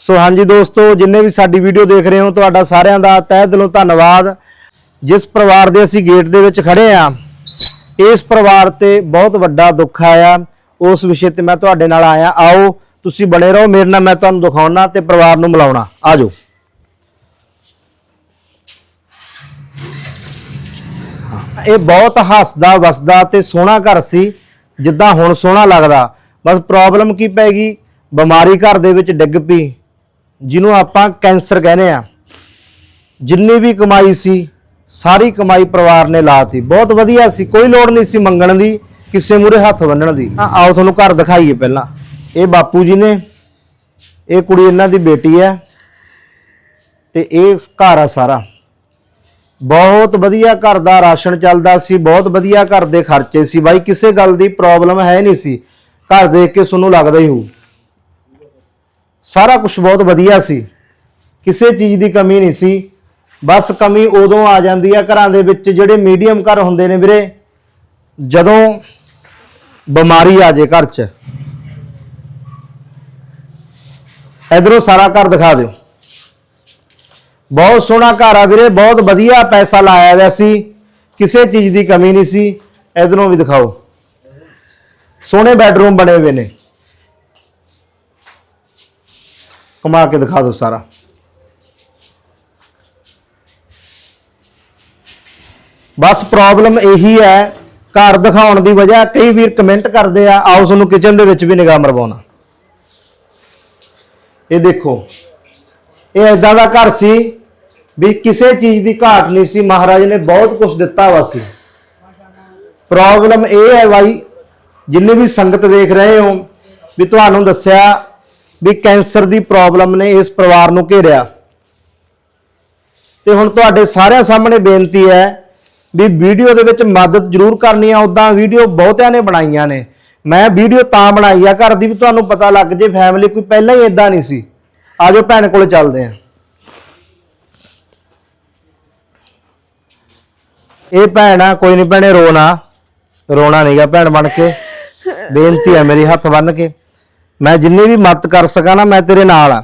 ਸੋ ਹਾਂਜੀ ਦੋਸਤੋ, ਜਿੰਨੇ ਵੀ ਸਾਡੀ ਵੀਡੀਓ ਦੇਖ ਰਹੇ ਹੋ, ਤੁਹਾਡਾ ਸਾਰਿਆਂ ਦਾ ਤਹਿ ਦਿਲੋਂ ਧੰਨਵਾਦ। ਜਿਸ ਪਰਿਵਾਰ ਦੇ ਅਸੀਂ ਗੇਟ ਦੇ ਵਿੱਚ ਖੜੇ ਆ, ਇਸ ਪਰਿਵਾਰ ਤੇ ਬਹੁਤ ਵੱਡਾ ਦੁੱਖ ਆਇਆ। ਉਸ ਵਿਸ਼ੇ ਤੇ ਮੈਂ ਤੁਹਾਡੇ ਨਾਲ ਆਇਆ। ਆਓ, ਤੁਸੀਂ ਬਣੇ ਰਹੋ, ਮੇਰੇ ਨਾਲ ਮੈਂ ਤੁਹਾਨੂੰ ਦਿਖਾਉਣਾ ਤੇ ਪਰਿਵਾਰ ਨੂੰ ਮਿਲਾਉਣਾ। ਆਜੋ। ਇਹ ਬਹੁਤ ਹੱਸਦਾ, ਵਸਦਾ ਤੇ ਸੋਹਣਾ ਘਰ ਸੀ, ਜਿੱਦਾਂ ਹੁਣ ਸੋਹਣਾ ਲੱਗਦਾ। ਬਸ ਪ੍ਰੋਬਲਮ ਕੀ ਪੈ ਗਈ? ਬਿਮਾਰੀ ਘਰ ਦੇ ਵਿੱਚ ਡਿੱਗ ਪਈ। ਜਿਹਨੂੰ ਆਪਾਂ ਕੈਂਸਰ ਕਹਿੰਦੇ ਆ। ਜਿੰਨੀ ਵੀ ਕਮਾਈ ਸੀ ਸਾਰੀ ਕਮਾਈ ਪਰਿਵਾਰ ਨੇ ਲਾਤੀ ਬਹੁਤ ਵਧੀਆ ਸੀ ਕੋਈ ਲੋੜ ਨਹੀਂ ਸੀ ਮੰਗਣ ਦੀ ਕਿਸੇ ਮੂਰੇ ਹੱਥ ਬੰਨਣ ਦੀ। ਹਾਂ, ਆਓ ਤੁਹਾਨੂੰ ਘਰ ਦਿਖਾਈਏ ਪਹਿਲਾਂ। ਇਹ ਬਾਪੂ ਜੀ ਨੇ ਇਹ ਕੁੜੀ ਇਹਨਾਂ ਦੀ ਬੇਟੀ ਹੈ ਤੇ ਇਹ ਘਰ ਆ ਸਾਰਾ। ਬਹੁਤ ਵਧੀਆ ਘਰ ਦਾ ਰਾਸ਼ਨ ਚੱਲਦਾ ਸੀ ਬਹੁਤ ਵਧੀਆ ਘਰ ਦੇ ਖਰਚੇ ਸੀ। ਬਾਈ ਕਿਸੇ ਗੱਲ ਦੀ ਪ੍ਰੋਬਲਮ ਹੈ ਨਹੀਂ ਸੀ। ਘਰ ਦੇਖ ਕੇ ਤੁਹਾਨੂੰ ਲੱਗਦਾ ਹੀ ਹੋਊ। ਸਾਰਾ ਕੁਝ ਬਹੁਤ ਵਧੀਆ ਸੀ। ਕਿਸੇ ਚੀਜ਼ ਦੀ ਕਮੀ ਨਹੀਂ ਸੀ। ਬਸ ਕਮੀ ਉਦੋਂ ਆ ਜਾਂਦੀ ਆ ਘਰਾਂ ਦੇ ਵਿੱਚ ਜਿਹੜੇ ਮੀਡੀਅਮ ਘਰ ਹੁੰਦੇ ਨੇ ਵੀਰੇ, ਜਦੋਂ ਬਿਮਾਰੀ ਆ ਜੇ ਘਰ 'ਚ। ਇਧਰੋਂ ਸਾਰਾ ਘਰ ਦਿਖਾ ਦਿਓ। ਬਹੁਤ ਸੋਹਣਾ ਘਰ ਆ ਵੀਰੇ, ਬਹੁਤ ਵਧੀਆ ਪੈਸਾ ਲਾਇਆ ਹੋਇਆ ਸੀ। ਕਿਸੇ ਚੀਜ਼ ਦੀ ਕਮੀ ਨਹੀਂ ਸੀ। ਇਧਰੋਂ ਵੀ ਦਿਖਾਓ। ਸੋਹਣੇ ਬੈੱਡਰੂਮ ਬਣੇ ਹੋਏ ਨੇ। ਕਮਾ ਕੇ ਦਿਖਾ ਦਿਓ ਸਾਰਾ। ਬਸ ਪ੍ਰੋਬਲਮ ਇਹੀ ਹੈ, ਘਰ ਦਿਖਾਉਣ ਦੀ ਵਜ੍ਹਾ ਕਈ ਵੀਰ ਕਮੈਂਟ ਕਰਦੇ ਆ, ਆਓ ਤੁਹਾਨੂੰ ਕਿਚਨ ਦੇ ਵਿੱਚ ਵੀ ਨਿਗਾਹ ਮਰਵਾਉਣਾ। ਇਹ ਦੇਖੋ, ਇਹ ਐਦਾਂ ਦਾ ਘਰ ਸੀ ਵੀ ਕਿਸੇ ਚੀਜ਼ ਦੀ ਘਾਟ ਨਹੀਂ ਸੀ, ਮਹਾਰਾਜ ਨੇ ਬਹੁਤ ਕੁਝ ਦਿੱਤਾ ਵਾ ਸੀ। ਪ੍ਰੋਬਲਮ ਇਹ ਹੈ ਬਾਈ, ਜਿੰਨੇ ਵੀ ਸੰਗਤ ਵੇਖ ਰਹੇ ਹੋ, ਵੀ ਤੁਹਾਨੂੰ ਦੱਸਿਆ ਵੀ ਕੈਂਸਰ ਦੀ ਪ੍ਰੋਬਲਮ ਨੇ ਇਸ ਪਰਿਵਾਰ ਨੂੰ ਘੇਰਿਆ। ਤੇ ਹੁਣ ਤੁਹਾਡੇ ਸਾਰਿਆਂ ਸਾਹਮਣੇ ਬੇਨਤੀ ਹੈ ਵੀ ਵੀਡੀਓ ਦੇ ਵਿੱਚ ਮਦਦ ਜ਼ਰੂਰ ਕਰਨੀ ਆ ਉਦਾਂ ਵੀਡੀਓ ਬਹੁਤਿਆਂ ਨੇ ਬਣਾਈਆਂ ਨੇ। ਮੈਂ ਵੀਡੀਓ ਤਾਂ ਬਣਾਈ ਆ, ਘਰ ਦੀ ਵੀ ਤੁਹਾਨੂੰ ਪਤਾ ਲੱਗ ਜੇ ਫੈਮਿਲੀ ਕੋਈ ਪਹਿਲਾਂ ਹੀ ਇਦਾਂ ਨਹੀਂ ਸੀ। ਆਜੋ ਭੈਣ ਕੋਲ ਚੱਲਦੇ ਆ। ਇਹ ਭੈਣ ਆ, ਕੋਈ ਨਹੀਂ ਭੈਣੇ ਰੋਣਾ। ਰੋਣਾ ਨਹੀਂਗਾ ਭੈਣ ਬਣ ਕੇ। ਬੇਨਤੀ ਆ ਮੇਰੀ, ਹੱਥ ਬੰਨ ਕੇ। ਮੈਂ ਜਿੰਨੀ ਵੀ ਮਦਦ ਕਰ ਸਕਾਂ ਨਾ, ਮੈਂ ਤੇਰੇ ਨਾਲ ਆ।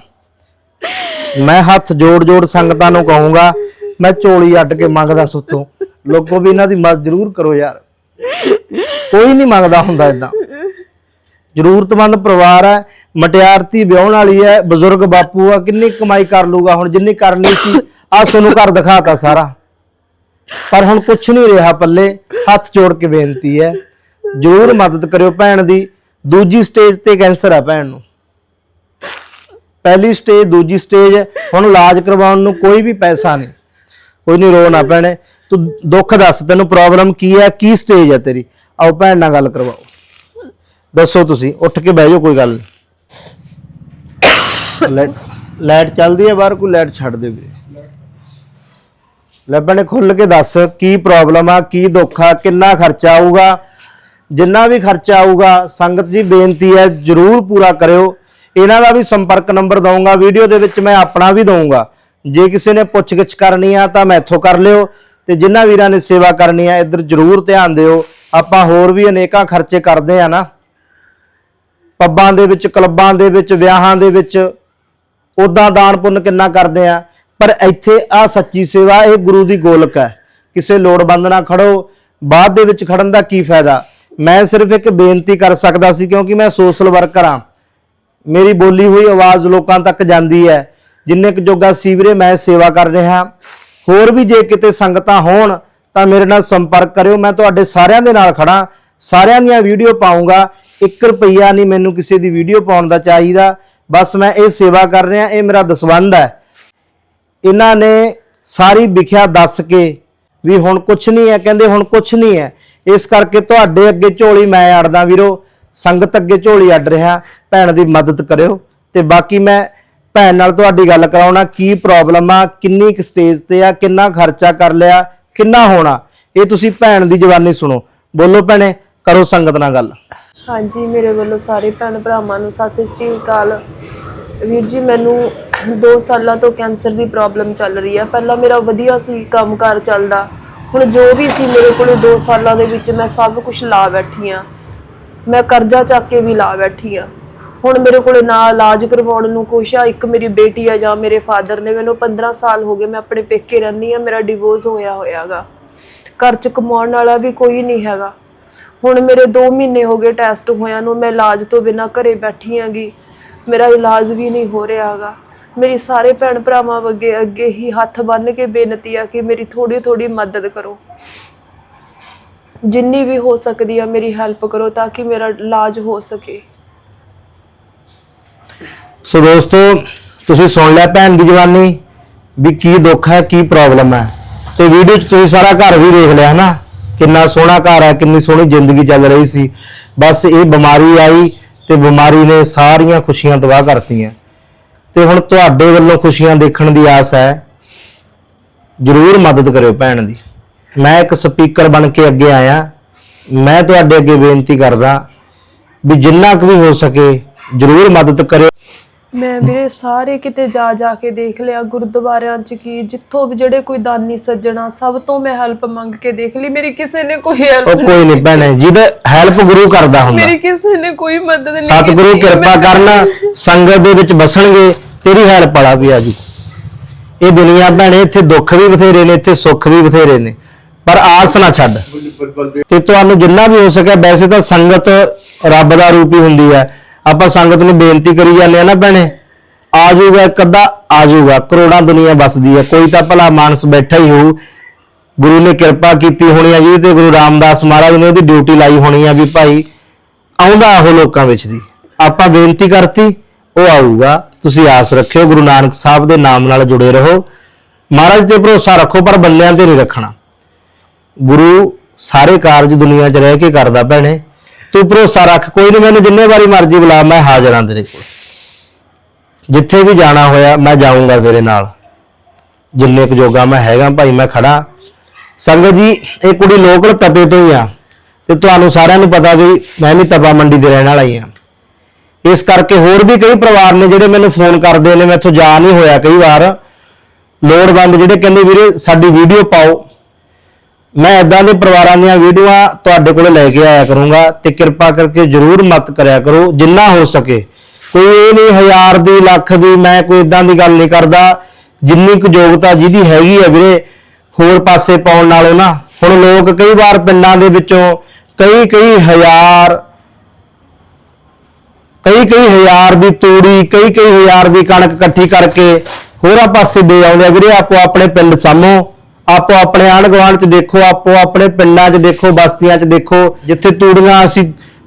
ਮੈਂ ਹੱਥ ਜੋੜ ਜੋੜ ਸੰਗਤਾਂ ਨੂੰ ਕਹੂੰਗਾ, ਮੈਂ ਝੋਲੀ ਅੱਡ ਕੇ ਮੰਗਦਾ ਸੁੱਤੋਂ। ਲੋਕੋ ਵੀ ਇਹਨਾਂ ਦੀ ਮਦਦ ਜ਼ਰੂਰ ਕਰੋ ਯਾਰ। ਕੋਈ ਨਹੀਂ ਮੰਗਦਾ ਹੁੰਦਾ ਇਦਾਂ ਜ਼ਰੂਰਤਮੰਦ ਪਰਿਵਾਰ ਹੈ, ਮਟਿਆਰਤੀ ਵਿਆਹਣ ਵਾਲੀ ਹੈ, ਬਜ਼ੁਰਗ ਬਾਪੂ ਆ, ਕਿੰਨੀ ਕਮਾਈ ਕਰ ਲੂਗਾ ਹੁਣ, ਜਿੰਨੀ ਕਰਨੀ ਸੀ ਆ ਤੁਹਾਨੂੰ ਘਰ ਦਿਖਾਤਾ ਸਾਰਾ। ਪਰ ਹੁਣ ਕੁਝ ਨਹੀਂ ਰਿਹਾ ਪੱਲੇ, ਹੱਥ ਜੋੜ ਕੇ ਬੇਨਤੀ ਹੈ, ਜ਼ਰੂਰ ਮਦਦ ਕਰਿਓ ਭੈਣ ਦੀ। ਦੂਜੀ ਸਟੇਜ ਤੇ ਕੈਂਸਰ ਆ ਭੈਣ ਨੂੰ। ਪਹਿਲੀ ਸਟੇਜ, ਦੂਜੀ ਸਟੇਜ, ਹੁਣ ਇਲਾਜ ਕਰਵਾਉਣ ਨੂੰ ਕੋਈ ਵੀ ਪੈਸਾ ਨਹੀਂ। ਕੋਈ ਨਹੀਂ ਰੋ ਨਾ ਭੈਣੇ। ਤੂੰ ਦੁੱਖ ਦੱਸ, ਤੈਨੂੰ ਪ੍ਰੋਬਲਮ ਕੀ ਹੈ ਕੀ ਸਟੇਜ ਹੈ ਤੇਰੀ? ਆਓ ਭੈਣ ਨਾਲ ਗੱਲ ਕਰਵਾਓ। ਦੱਸੋ ਤੁਸੀਂ, ਉੱਠ ਕੇ ਬਹਿ ਜਾਓ, ਕੋਈ ਗੱਲ ਨਹੀਂ। ਲਾਈਟ ਲਾਈਟ ਚੱਲਦੀ ਹੈ ਬਾਹਰ, ਕੋਈ ਲਾਈਟ ਛੱਡ ਦੇ ਵੀਰੇ ਲੈ ਖੁੱਲ ਕੇ ਦੱਸ, ਕੀ ਪ੍ਰੋਬਲਮ ਆ, ਕੀ ਦੁੱਖ ਆ, ਕਿੰਨਾ ਖਰਚਾ ਆਊਗਾ? ਜਿੰਨਾ ਵੀ ਖਰਚਾ ਆਊਗਾ, ਸੰਗਤ ਜੀ ਬੇਨਤੀ ਹੈ ਜਰੂਰ ਪੂਰਾ ਕਰਿਓ। ਇਹਨਾਂ ਦਾ ਵੀ ਸੰਪਰਕ ਨੰਬਰ ਦਊਂਗਾ, ਵੀਡੀਓ ਦੇ ਵਿੱਚ ਮੈਂ ਆਪਣਾ ਵੀ ਦਊਂਗਾ। ਜੇ ਕਿਸੇ ਨੇ ਪੁੱਛਗਿੱਛ ਕਰਨੀ ਆ ਤਾਂ ਮੈਥੋਂ ਕਰ ਲਿਓ, ਤੇ ਜਿਨ੍ਹਾਂ ਵੀਰਾਂ ਨੇ ਸੇਵਾ ਕਰਨੀ ਆ, ਇੱਧਰ ਜਰੂਰ ਧਿਆਨ ਦਿਓ। ਆਪਾਂ ਹੋਰ ਵੀ ਅਨੇਕਾਂ ਖਰਚੇ ਕਰਦੇ ਆ ਨਾ। ਪੱਬਾਂ ਦੇ ਵਿੱਚ, ਕਲੱਬਾਂ ਦੇ ਵਿੱਚ, ਵਿਆਹਾਂ ਦੇ ਵਿੱਚ ਉਦਾਂ ਦਾਨ ਪੁੰਨ ਕਿੰਨਾ ਕਰਦੇ ਆ। ਪਰ ਇੱਥੇ ਆ ਸੱਚੀ ਸੇਵਾ, ਇਹ ਗੁਰੂ ਦੀ ਗੋਲਕ ਹੈ। ਕਿਸੇ ਲੋੜਵੰਦ ਨਾਲ ਖੜੋ, ਬਾਅਦ ਦੇ ਵਿੱਚ ਖੜਨ ਦਾ ਕੀ ਫਾਇਦਾ? ਮੈਂ ਸਿਰਫ ਇੱਕ ਬੇਨਤੀ ਕਰ ਸਕਦਾ ਸੀ, ਕਿਉਂਕਿ ਮੈਂ ਸੋਸ਼ਲ ਵਰਕਰ ਹਾਂ। ਮੇਰੀ ਬੋਲੀ ਹੋਈ ਆਵਾਜ਼ ਲੋਕਾਂ ਤੱਕ ਜਾਂਦੀ ਹੈ। ਜਿੰਨੇ ਕੁ ਜੋਗਾ ਸੀਵਰੇ ਮੈਂ ਸੇਵਾ ਕਰ ਰਿਹਾ। ਹੋਰ ਵੀ ਜੇ ਕਿਤੇ ਸੰਗਤਾਂ ਹੋਣ, ਤਾਂ ਮੇਰੇ ਨਾਲ ਸੰਪਰਕ ਕਰਿਓ। ਮੈਂ ਤੁਹਾਡੇ ਸਾਰਿਆਂ ਦੇ ਨਾਲ ਖੜਾ ਸਾਰਿਆਂ ਦੀਆਂ ਵੀਡੀਓ ਪਾਉਂਗਾ। 1 ਰੁਪਈਆ ਨਹੀਂ ਮੈਨੂੰ ਕਿਸੇ ਦੀ ਵੀਡੀਓ ਪਾਉਣ ਦਾ ਚਾਹੀਦਾ। ਬਸ ਮੈਂ ਇਹ ਸੇਵਾ ਕਰ ਰਿਹਾ, ਇਹ ਮੇਰਾ ਦਸਵੰਧ ਹੈ। ਇਹਨਾਂ ਨੇ ਸਾਰੀ ਵਿਖਿਆ ਦੱਸ ਕੇ ਵੀ ਹੁਣ ਕੁਝ ਨਹੀਂ ਹੈ, ਕਹਿੰਦੇ ਹੁਣ ਕੁਝ ਨਹੀਂ ਹੈ। ਇਸ ਕਰਕੇ ਤੁਹਾਡੇ ਅੱਗੇ ਝੋਲੀ ਮੈਂ ਅੜਦਾ ਵੀਰੋ। ਸੰਗਤ ਅੱਗੇ ਝੋਲੀ ਅੜ ਰਿਹਾ। ਭੈਣ ਦੀ ਮਦਦ ਕਰਿਓ। ਤੇ ਬਾਕੀ ਮੈਂ ਭੈਣ ਨਾਲ ਤੁਹਾਡੀ ਗੱਲ ਕਰਾਉਣਾ, ਕੀ ਪ੍ਰੋਬਲਮ ਆ, ਕਿੰਨੀ ਕੁ ਸਟੇਜ ਤੇ ਆ, ਕਿੰਨਾ ਖਰਚਾ ਕਰ ਲਿਆ, ਕਿੰਨਾ ਹੋਣਾ, ਇਹ ਤੁਸੀਂ ਭੈਣ ਦੀ ਜ਼ਬਾਨੀ ਸੁਣੋ। ਬੋਲੋ ਭੈਣੇ, ਕਰੋ ਸੰਗਤ ਨਾਲ ਗੱਲ। ਹਾਂਜੀ, ਮੇਰੇ ਵੱਲੋਂ ਸਾਰੇ ਭੈਣ ਭਰਾਵਾਂ ਨੂੰ ਸਤਿ ਸ੍ਰੀ ਅਕਾਲ। ਵੀਰ ਜੀ, ਮੈਨੂੰ 2 ਸਾਲਾਂ ਤੋਂ ਕੈਂਸਰ ਦੀ ਪ੍ਰੋਬਲਮ ਚੱਲ ਰਹੀ ਹੈ ਪਹਿਲਾਂ ਮੇਰਾ ਵਧੀਆ ਸੀ ਕੰਮਕਾਰ ਚੱਲਦਾ। ਹੁਣ ਜੋ ਵੀ ਸੀ ਮੇਰੇ ਕੋਲ 2 ਸਾਲਾਂ ਦੇ ਵਿੱਚ ਮੈਂ ਸਭ ਕੁਝ ਲਾ ਬੈਠੀ ਆ। ਮੈਂ ਕਰਜ਼ਾ ਚੱਕ ਕੇ ਵੀ ਲਾ ਬੈਠੀ ਆ। ਹੁਣ ਮੇਰੇ ਕੋਲੇ ਨਾ ਇਲਾਜ ਕਰਵਾਉਣ ਨੂੰ ਕੁਛ ਆ, ਇੱਕ ਮੇਰੀ ਬੇਟੀ ਆ ਜਾਂ ਮੇਰੇ ਫਾਦਰ ਨੇ ਮੈਨੂੰ 15 ਸਾਲ ਹੋ ਗਏ ਮੈਂ ਆਪਣੇ ਪੇਕੇ ਰਹਿੰਦੀ ਆ, ਮੇਰਾ ਡਿਵੋਰਸ ਹੋਇਆ ਹੋਇਆਗਾ। ਘਰ ਚ ਕਮਾਉਣ ਵਾਲਾ ਵੀ ਕੋਈ ਨਹੀਂ ਹੈਗਾ। ਹੁਣ ਮੇਰੇ 2 ਮਹੀਨੇ ਹੋ ਗਏ ਟੈਸਟ ਹੋਇਆ ਨੂੰ, ਮੈਂ ਇਲਾਜ ਤੋਂ ਬਿਨਾਂ ਘਰੇ ਬੈਠੀ ਆਂਗੀ। ਮੇਰਾ ਇਲਾਜ ਵੀ ਨਹੀਂ ਹੋ ਰਿਹਾਗਾ। ਮੇਰੀ ਸਾਰੇ ਭੈਣ ਭਰਾਵਾਂ ਅੱਗੇ ਅੱਗੇ ਹੀ ਹੱਥ ਬੰਨ ਕੇ ਬੇਨਤੀ ਆ ਕਿ ਮੇਰੀ ਥੋੜੀ ਥੋੜੀ ਮਦਦ ਕਰੋ। ਜਿੰਨੀ ਵੀ ਹੋ ਸਕਦੀ ਆ ਮੇਰੀ ਹੈਲਪ ਕਰੋ ਤਾਂ ਕਿ ਮੇਰਾ ਇਲਾਜ ਹੋ ਸਕੇ। ਸੋ ਦੋਸਤੋ, ਤੁਸੀਂ ਸੁਣ ਲਿਆ ਭੈਣ ਦੀ ਜਵਾਨੀ ਵੀ ਕੀ ਦੁੱਖ ਹੈ, ਕੀ ਪ੍ਰੋਬਲਮ ਹੈ। ਤੇ ਵੀਡੀਓ 'ਚ ਤੁਸੀਂ ਸਾਰਾ ਘਰ ਵੀ ਦੇਖ ਲਿਆ ਹਨਾ ਕਿੰਨਾ ਸੋਹਣਾ ਘਰ ਹੈ, ਕਿੰਨੀ ਸੋਹਣੀ ਜ਼ਿੰਦਗੀ ਚੱਲ ਰਹੀ ਸੀ। ਬਸ ਇਹ ਬਿਮਾਰੀ ਆਈ ਤੇ ਬਿਮਾਰੀ ਨੇ ਸਾਰੀਆਂ ਖੁਸ਼ੀਆਂ ਤਬਾਹ ਕਰਤੀਆਂ। ਤੇ ਹੁਣ ਤੁਹਾਡੇ ਵੱਲੋਂ ਖੁਸ਼ੀਆਂ ਦੇਖਣ ਦੀ ਆਸ ਹੈ ਜਰੂਰ ਮਦਦ ਕਰਿਓ ਭੈਣ ਦੀ। ਮੈਂ ਇੱਕ ਸਪੀਕਰ ਬਣ ਕੇ ਅੱਗੇ ਆਇਆ। ਮੈਂ ਤੁਹਾਡੇ ਅੱਗੇ ਬੇਨਤੀ ਕਰਦਾ ਵੀ ਜਿੰਨਾ ਕੁ ਵੀ ਹੋ ਸਕੇ ਜਰੂਰ ਮਦਦ ਕਰਿਓ। ਮੈਂ ਵੀਰੇ ਸਾਰੇ ਕਿਤੇ ਜਾ ਜਾ ਕੇ ਦੇਖ ਲਿਆ ਗੁਰਦੁਆਰਿਆਂ 'ਚ ਕੀ ਜਿੱਥੋਂ ਵੀ ਜਿਹੜੇ ਕੋਈ ਦਾਨੀ ਸੱਜਣਾ ਸਭ ਤੋਂ ਮੈਂ ਹੈਲਪ ਮੰਗ ਕੇ ਦੇਖ ਲਈ। ਮੇਰੀ ਕਿਸੇ ਨੇ ਕੋਈ ਹੈਲਪ ਉਹ ਕੋਈ ਨਹੀਂ ਭੈਣੇ ਜਿਹਦਾ ਹੈਲਪ ਗੁਰੂ ਕਰਦਾ ਹੁੰਦਾ। ਮੇਰੀ ਕਿਸੇ ਨੇ ਕੋਈ ਮਦਦ ਨਹੀਂ ਸਤਿਗੁਰੂ। ਕਿਰਪਾ ਕਰਨ ਸੰਗਤ ਦੇ ਵਿੱਚ ਬਸਣਗੇ। ਤੇਰੀ ਹੈਲਪ ਵਾਲਾ ਵੀ ਆ ਜੀ। ਇਹ ਦੁਨੀਆ ਭੈਣੇ, ਇੱਥੇ ਦੁੱਖ ਵੀ ਬਥੇਰੇ ਨੇ, ਇੱਥੇ ਸੁੱਖ ਵੀ ਬਥੇਰੇ ਨੇ। ਪਰ ਆਸ ਨਾ ਛੱਡ। ਤੇ ਤੁਹਾਨੂੰ ਜਿੰਨਾ ਵੀ ਹੋ ਸਕਿਆ, ਵੈਸੇ ਤਾਂ ਸੰਗਤ ਰੱਬ ਦਾ ਰੂਪ ਹੀ ਹੁੰਦੀ ਹੈ ਆਪਾਂ ਸੰਗਤ ਨੂੰ ਬੇਨਤੀ ਕਰੀ ਜਾਂਦੇ ਆ ਨਾ ਭੈਣੇ, ਆ ਜਾਊਗਾ ਇੱਕ ਅੱਧਾ, ਆ ਜਾਊਗਾ। ਕਰੋੜਾਂ ਦੁਨੀਆ ਵਸਦੀ ਹੈ ਕੋਈ ਤਾਂ ਭਲਾ ਮਾਨਸ ਬੈਠਾ ਹੀ ਹੋਊ। ਗੁਰੂ ਨੇ ਕਿਰਪਾ ਕੀਤੀ ਹੋਣੀ ਆ ਜੀ ਤੇ ਗੁਰੂ ਰਾਮਦਾਸ ਮਹਾਰਾਜ ਨੇ ਉਹਦੀ ਡਿਊਟੀ ਲਾਈ ਹੋਣੀ ਆ ਵੀ ਭਾਈ, ਆਉਂਦਾ ਉਹ ਲੋਕਾਂ ਵਿੱਚ ਦੀ। ਆਪਾਂ ਬੇਨਤੀ ਕਰਤੀ। ਉਹ ਆਊਗਾ। ਤੁਸੀਂ ਆਸ ਰੱਖਿਓ, ਗੁਰੂ ਨਾਨਕ ਸਾਹਿਬ ਦੇ ਨਾਮ ਨਾਲ ਜੁੜੇ ਰਹੋ। ਮਹਾਰਾਜ ਤੇ ਭਰੋਸਾ ਰੱਖੋ, ਪਰ ਬੰਦਿਆਂ ਤੇ ਨਹੀਂ ਰੱਖਣਾ। ਗੁਰੂ ਸਾਰੇ ਕਾਰਜ ਦੁਨੀਆ 'ਚ ਰਹਿ ਕੇ ਕਰਦਾ, ਭੈਣੇ। ਤੂੰ ਭਰੋਸਾ ਰੱਖ, ਕੋਈ ਨਹੀਂ ਮੈਨੂੰ ਜਿੰਨੇ ਵਾਰੀ ਮਰਜ਼ੀ ਬੁਲਾ, ਮੈਂ ਹਾਜ਼ਰ ਹਾਂ ਤੇਰੇ ਕੋਲ। ਜਿੱਥੇ ਵੀ ਜਾਣਾ ਹੋਇਆ, ਮੈਂ ਜਾਊਂਗਾ ਤੇਰੇ ਨਾਲ। ਜਿੰਨੇ ਕੁ ਜੋਗਾ ਮੈਂ ਹੈਗਾ, ਭਾਈ, ਮੈਂ ਖੜਾ। ਸੰਗਤ ਜੀ, ਇਹ ਕੁੜੀ ਲੋਕਲ ਤਪੇ ਤੋਂ ਹੀ ਆ। ਤੇ ਤੁਹਾਨੂੰ ਸਾਰਿਆਂ ਨੂੰ ਪਤਾ ਵੀ ਮੈਂ ਵੀ ਤਪਾ ਮੰਡੀ ਦੇ ਰਹਿਣ ਵਾਲਾ ਹੀ ਆ। ਇਸ ਕਰਕੇ ਹੋਰ ਵੀ ਕਈ ਪਰਿਵਾਰ ਨੇ ਜਿਹੜੇ ਮੈਨੂੰ ਫੋਨ ਕਰਦੇ ਨੇ ਮੈਥੋਂ ਜਾ ਨਹੀਂ ਹੋਇਆ ਕਈ ਵਾਰ। ਲੋੜਵੰਦ ਜਿਹੜੇ ਕਹਿੰਦੇ ਵੀਰੇ, ਸਾਡੀ ਵੀਡੀਓ ਪਾਓ। ਮੈਂ ਇਦਾਂ ਦੇ ਪਰਿਵਾਰਾਂ ਦੀਆਂ ਵੀਡੀਓਆਂ ਤੁਹਾਡੇ ਕੋਲ ਲੈ ਕੇ ਆਇਆ ਕਰੂੰਗਾ ਤੇ ਕਿਰਪਾ ਕਰਕੇ ਜਰੂਰ ਮਤ ਕਰਿਆ ਕਰੋ, ਜਿੰਨਾ ਹੋ ਸਕੇ। ਕੋਈ ਇਹ ਨਹੀਂ, ਹਜ਼ਾਰ ਦੀ, ਲੱਖ ਦੀ, ਮੈਂ ਕੋਈ ਇਦਾਂ ਦੀ ਗੱਲ ਨਹੀਂ ਕਰਦਾ। ਜਿੰਨੀ ਕੁ ਯੋਗਤਾ ਜਿਹਦੀ ਹੈਗੀ ਹੈ ਵੀਰੇ, ਹੋਰ ਪਾਸੇ ਪਾਉਣ ਨਾਲੋਂ ਨਾ। ਹੁਣ ਲੋਕ ਕਈ ਵਾਰ ਪਿੰਡਾਂ ਦੇ ਵਿੱਚੋਂ ਕਈ ਕਈ ਹਜ਼ਾਰ ਕਈ ਕਈ ਹਜ਼ਾਰ ਦੀ ਤੂੜੀ ਕਈ ਕਈ ਹਜ਼ਾਰ ਦੀ ਕਣਕ ਇਕੱਠੀ ਕਰਕੇ ਹੋਰਾਂ ਪਾਸੇ ਦੇ ਆਉਂਦੇ ਆ ਵੀਰੇ, ਆਪੋ ਆਪਣੇ ਪਿੰਡ ਸਾਮੋ ਆਪੋ ਆਪਣੇ ਆਂਢ ਗੁਆਂਢ ਚ ਦੇਖੋ, ਆਪੋ ਆਪਣੇ ਪਿੰਡਾਂ 'ਚ ਦੇਖੋ, ਬਸਤੀਆਂ 'ਚ ਦੇਖੋ, ਜਿੱਥੇ ਤੂੜੀਆਂ ਅਸੀਂ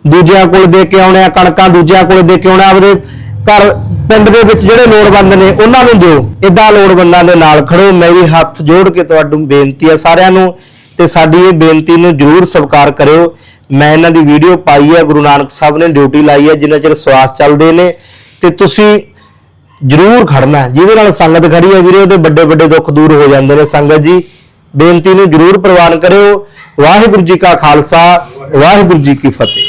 ਦੂਜਿਆਂ ਕੋਲ ਦੇ ਕੇ ਆਉਣੇ ਆ, ਕਣਕਾਂ ਦੂਜਿਆਂ ਕੋਲ ਦੇ ਕੇ ਆਉਣਾ ਆ, ਆਪਦੇ ਘਰ, ਪਿੰਡ ਦੇ ਵਿੱਚ ਜਿਹੜੇ ਲੋੜਵੰਦ ਨੇ, ਉਹਨਾਂ ਨੂੰ ਦਿਓ। ਇਦਾਂ ਲੋੜਵੰਦਾਂ ਦੇ ਨਾਲ ਖੜੋ ਮੇਰੀ ਹੱਥ ਜੋੜ ਕੇ ਤੁਹਾਨੂੰ ਬੇਨਤੀ ਹੈ ਸਾਰਿਆਂ ਨੂੰ। ਤੇ ਸਾਡੀ ਇਹ ਬੇਨਤੀ ਨੂੰ ਜਰੂਰ ਸਵੀਕਾਰ ਕਰਿਓ। ਮੈਂ ਇਹਨਾਂ ਦੀ ਵੀਡੀਓ ਪਾਈ ਹੈ, ਗੁਰੂ ਨਾਨਕ ਸਾਹਿਬ ਨੇ ਡਿਊਟੀ ਲਾਈ ਹੈ, ਜਿੰਨਾ ਚਿਰ ਸਵਾਸ ਚੱਲਦੇ ਨੇ। ਤੇ ਤੁਸੀਂ ਜਰੂਰ ਖੜਨਾ ਜਿਹਦੇ ਨਾਲ ਸੰਗਤ ਖੜੀ ਹੈ ਵੀਰੇ, ਉਹਦੇ ਵੱਡੇ ਵੱਡੇ ਦੁੱਖ ਦੂਰ ਹੋ ਜਾਂਦੇ ਨੇ ਸੰਗਤ ਜੀ। ਬੇਨਤੀ ਨੂੰ ਜਰੂਰ ਪ੍ਰਵਾਨ ਕਰਿਓ। ਵਾਹਿਗੁਰੂ ਜੀ ਕਾ ਖਾਲਸਾ, ਵਾਹਿਗੁਰੂ ਜੀ ਕੀ ਫਤਿਹ।